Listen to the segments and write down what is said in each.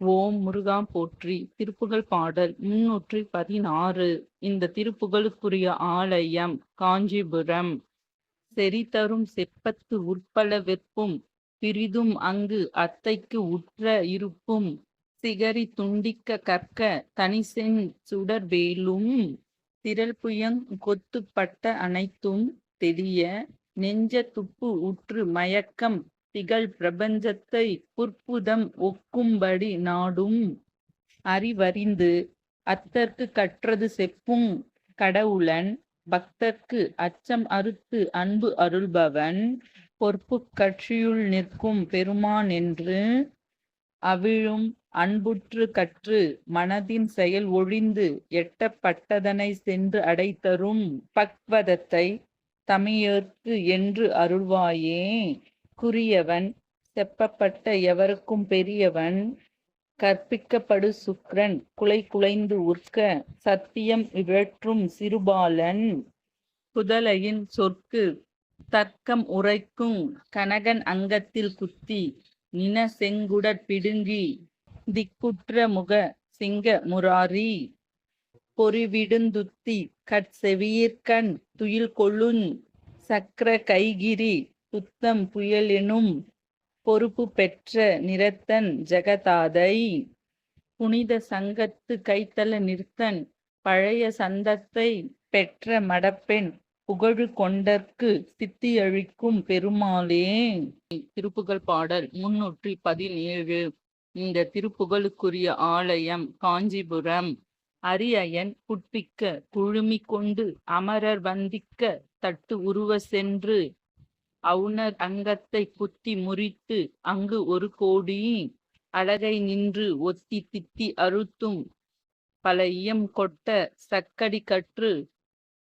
ஓம் முருகா போற்றி. திருப்புகழ் பாடல் முன்னூற்றி பதினாறு. இந்த திருப்புகழுக்குரிய ஆலயம் காஞ்சிபுரம். செறிதரும் செப்பத்து உட்பல வெப்பும் பிரிதும் அங்கு அத்தைக்கு உற்ற இருப்பும் சிகரி துண்டிக்க கற்க தனிசென் சுடர்வேலும் திரள் புயங் கொத்துப்பட்ட அனைத்தும் தெரிய நெஞ்ச துப்பு உற்று மயக்கம் திகழ் பிரபஞ்சத்தை புற்புதம் ஒக்கும்படி நாடும். அறிவறிந்து அத்தற்கு கற்றது செப்பும் கடவுளன். பக்தர்க்கு அச்சம் அறுத்து அன்பு அருள்பவன். பொறுப்பு கட்சியுள் நிற்கும் பெருமான் என்று அவிழும் அன்புற்று கற்று மனதின் செயல் ஒழிந்து எட்டப்பட்டதனை சென்று அடைத்தரும் பக்வதத்தை தமியர்க்கு என்று அருள்வாயே. குறியவன் செப்பப்பட்ட எவருக்கும் பெரியவன் கற்பிக்கப்படு சுக்ரன் குலை குலைந்து உற்க சத்தியம் இவற்றும் சிறுபாலன் புதலையின் சொற்கு தர்க்கம் உரைக்கும் கனகன் அங்கத்தில் குத்தி நின செங்குடற் பிடுங்கி திக்குற்ற முக சிங்க முராரி பொறிவிடுந்துத்தி கட்செவியிற்கண் துயில் கொள்ளுஞ் சக்கர கைகிரி புத்தம் புயலெனும் பொறுப்பு பெற்ற நிறத்தன் ஜெகதாதை. புனித சங்கத்து கைத்தல நிறுத்தன் பழைய சந்தத்தை பெற்ற மடப்பெண் புகழு கொண்டற்கு சித்தியழிக்கும் பெருமாளே. திருப்புகழ் பாடல் முன்னூற்றி பதினேழு. இந்த திருப்புகழுக்குரிய ஆலயம் காஞ்சிபுரம். அரியயன் புட்பிக்க குழுமி கொண்டு அமரர் வந்திக்க தட்டு உருவ சென்று அவுணர் அங்கத்தை குத்தி முறித்து அங்கு ஒரு கோடி அழகை நின்று ஒத்தி தித்தி அறுத்தும் பல இயம் கொட்ட சக்கடி கற்று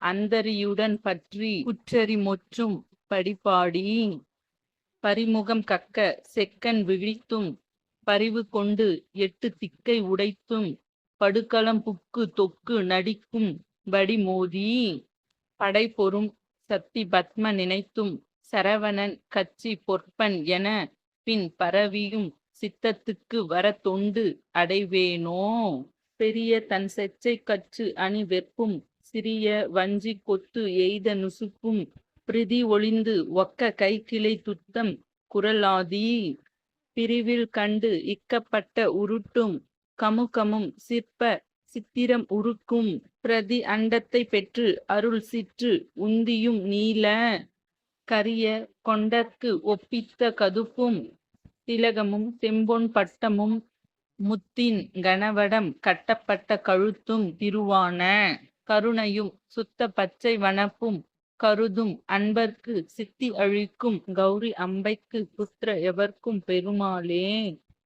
அந்தரியுடன் பற்றி குற்றறி மொற்றும் படிப்பாடி. பரிமுகம் கக்க செக்கன் விழித்தும் பரிவு கொண்டு எட்டு திக்கை உடைத்தும் படுக்களம் புக்கு தொக்கு நடிக்கும் வடிமோதி. மோதி படைபொரும் சக்தி பத்ம நினைத்தும் சரவணன் கச்சி பொற்பன் என பின் பரவியும் சித்தத்துக்கு வர தொண்டு அடைவேனோ? பெரிய தன் செச்சை கச்சு அணி வெப்பும் சிறிய வஞ்சி கொத்து எய்த நுசுக்கும் பிரிதி ஒளிந்து ஒக்க கை கிளை துத்தம் குரலாதி. பிரிவில் கண்டு இக்கப்பட்ட உருட்டும் கமுகமும் சிற்ப சித்திரம் உருக்கும் பிரதி அண்டத்தை பெற்று அருள் சிற்று உந்தியும் நீல. கரிய கொண்டற்கு ஒப்பித்த கதுப்பும் திலகமும் செம்பொன் பட்டமும் முத்தின் கனவடம் கட்டப்பட்ட கழுத்தும் திருவான கருணையும் சுத்த பச்சை வனப்பும் கருதும் அன்பர்க்கு சித்தி அழிக்கும் கௌரி அம்பைக்கு புத்திர எவர்க்கும் பெருமாளே.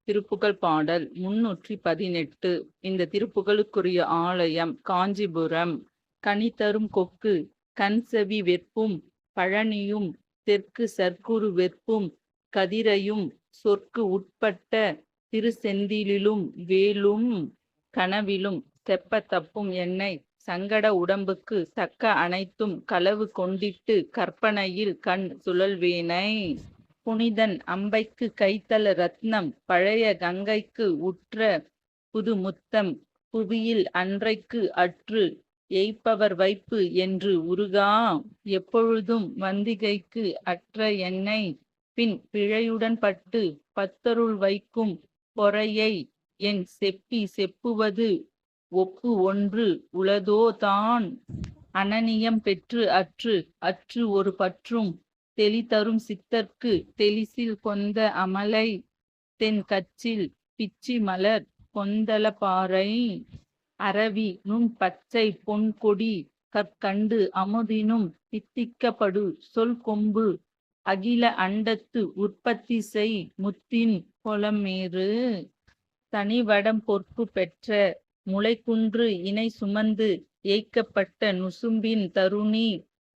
திருப்புகழ் பாடல் முன்னூற்றி பதினெட்டு. இந்த திருப்புகழுக்குரிய ஆலயம் காஞ்சிபுரம். கனி தரும் கொக்கு கண் செவி வெப்பும் பழனியும் தெற்கு சர்க்குரு வெப்பும் கதிரையும் சொற்கு உட்பட்ட திருசெந்திலும் வேலும் கனவிலும் செப்ப தப்பும் எண்ணெய் சங்கட உடம்புக்கு தக்க அனைத்தும் களவு கொண்டிட்டு கற்பனையில் கண் சுழல்வேனை. புனிதன் அம்பைக்கு கைத்தல ரத்னம் பழைய கங்கைக்கு உற்ற புது முத்தம் புவியில் அன்றைக்கு அற்று எய்ப்பவர் வைப்பு என்று உருகா எப்பொழுதும் வந்திகைக்கு அற்ற எண்ணெய் பின் பிழையுடன் பட்டு பத்தருள் வைக்கும் பொறையை என் செப்பி செப்புவது ஒப்பு ஒன்று உளதோ தான். அனனியம் பெற்று அற்று அற்று ஒரு பற்றும் தெளி தரும் சித்தர்க்கு தெளிசில் கொந்த அமலை தென் கச்சில் பிச்சி மலர் கொந்தள பாறை. அரவி நுண் பச்சை பொன் கொடி கற்கண்டு அமுதினும் தித்திக்கப்படு சொல் கொம்பு அகில அண்டத்து உற்பத்தி செய் முத்தின் கொலமேறு தனிவடம் பொற்பு பெற்ற முளைக்குன்று இணை சுமந்து ஏய்க்கப்பட்ட நுசும்பின் தருணி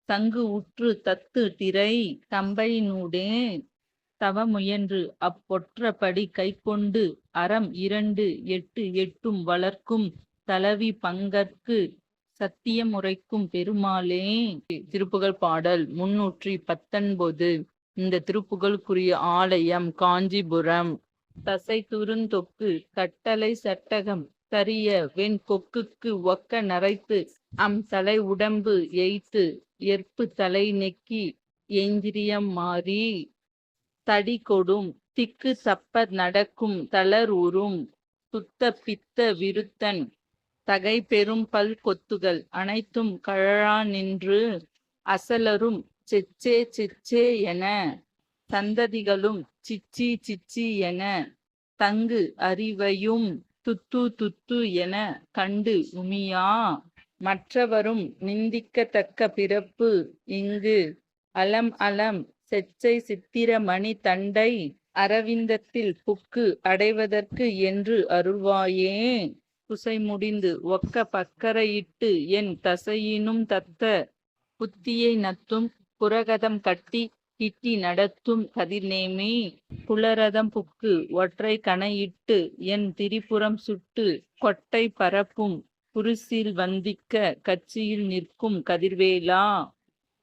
சங்கு உற்று தத்து திரை தம்பையினூடே தவ முயன்று அப்பொற்றபடி கைக்கொண்டு அறம் இரண்டு எட்டு எட்டும் வளர்க்கும் தலவி பங்கற்கு சத்தியம் உரைக்கும் பெருமாளே. திருப்புகழ் பாடல் முன்னூற்றி பத்தொன்பது. இந்த திருப்புகழுக்குரிய ஆலயம் காஞ்சிபுரம். தசை துருந்தொக்கு கட்டளை சட்டகம் தரிய வெண் கொக்குக்கு ஒக்க நரைத்து அம் தலை உடம்பு எய்த்து எற்பு தலை நெக்கி எந்திரியம் மாறி தடி கொடும் திக்கு சப்ப நடக்கும் தளர் உறும் சுத்த பித்த விருத்தன் தகை பெரும் பல் கொத்துகள் அனைத்தும் கழறா நின்று அசலரும் செச்சே செச்சே என சந்ததிகளும் சிச்சி சிச்சி என தங்கு அறிவையும் துத்து துத்து என கண்டு உமியா மற்றவரும் நிந்திக்கத்தக்க பிறப்பு இங்கு அலம் அலம் செச்சை சித்திரமணி தண்டை அரவிந்தத்தில் புக்கு அடைவதற்கு என்று அருள்வாயே. குசை முடிந்து ஒக்க பக்கரையிட்டு என் தசையினும் தத்த புத்தியை நத்தும் புரகதம் கட்டி கிட்டி நடத்தும் கதிர்நேமே. புலரதம் புக்கு ஒற்றை கணையிட்டு என் திரிபுரம் சுட்டு கொட்டை பரப்பும் குருசில் வந்திக்க கட்சியில் நிற்கும் கதிர்வேலா.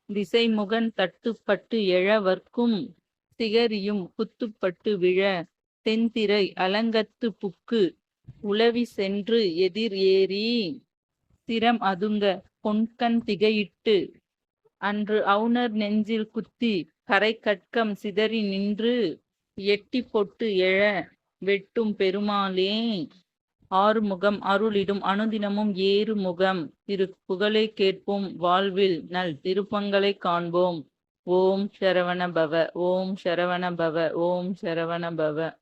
திசைமுகன் தட்டுப்பட்டு எழவர்க்கும் சிகரியும் குத்துப்பட்டு விழ தென்திரை அலங்கத்து புக்கு உளவி சென்று எதிர் ஏறி சிரம் அதுங்க பொன்கண் திகையிட்டு அன்று அவுணர் நெஞ்சில் குத்தி கரை கட்கம் சிதறி நின்று எட்டி பொட்டு எழ வெட்டும் பெருமாளே. ஆறுமுகம் அருளிடும் அனுதினமும் ஏறு முகம் திரு புகழை கேட்போம் வாழ்வில் நல் திருப்பங்களை காண்போம். ஓம் சரவண பவ ஓம் சரவண பவ ஓம் சரவண பவ.